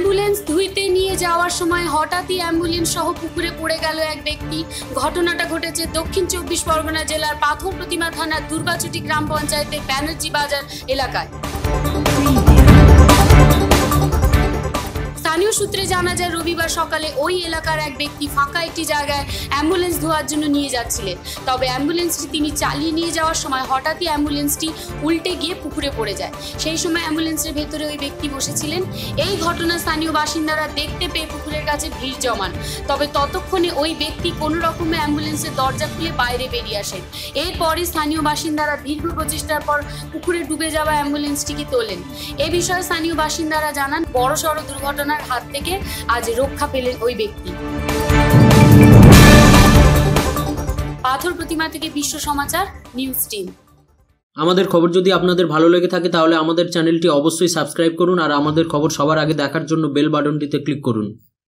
Ambulance ধুইতে নিয়ে যাওয়ার সময় হঠাৎই অ্যাম্বুলেন্স সহ পুকুরে পড়ে গেল এক ব্যক্তি। ঘটনাটা ঘটেছে দক্ষিণ চব্বিশ পরগনা জেলার পাথর প্রতিমা থানার দুর্গাচুটি গ্রাম পঞ্চায়েতের ব্যানার্জি বাজার এলাকায়। সূত্রে জানা যায়, রবিবার সকালে ওই এলাকার এক ব্যক্তি ফাঁকা একটি জায়গায় অ্যাম্বুলেন্স ধোয়ার জন্য নিয়ে যাচ্ছিলেন। তবে অ্যাম্বুলেন্সটি তিনি চালিয়ে নিয়ে যাওয়ার সময় হঠাৎই অ্যাম্বুলেন্সটি উল্টে গিয়ে পুকুরে পড়ে যায়। সেই সময় অ্যাম্বুলেন্সের ভেতরে ওই ব্যক্তি বসেছিলেন। এই ঘটনা স্থানীয় বাসিন্দারা দেখতে পেয়ে পুকুরের কাছে ভিড় জমান। তবে ততক্ষণে ওই ব্যক্তি কোনো রকমে অ্যাম্বুলেন্সের দরজা খুলে বাইরে বেরিয়ে আসেন। এরপরই স্থানীয় বাসিন্দারা দীর্ঘ প্রচেষ্টার পর পুকুরে ডুবে যাওয়া অ্যাম্বুলেন্সটিকে তোলেন। এ বিষয়ে স্থানীয় বাসিন্দারা জানান, বড়সড় দুর্ঘটনার হাত থেকে আজ রক্ষা পেলেন ওই ব্যক্তি। পাথর প্রতিমা থেকে বিশ্ব সমাচার, নিউজ টিম। আমাদের খবর যদি আপনাদের ভালো লেগে থাকে তাহলে আমাদের চ্যানেলটি অবশ্যই সাবস্ক্রাইব করুন আর আমাদের খবর সবার আগে দেখার জন্য বেল বাটনটিতে ক্লিক করুন।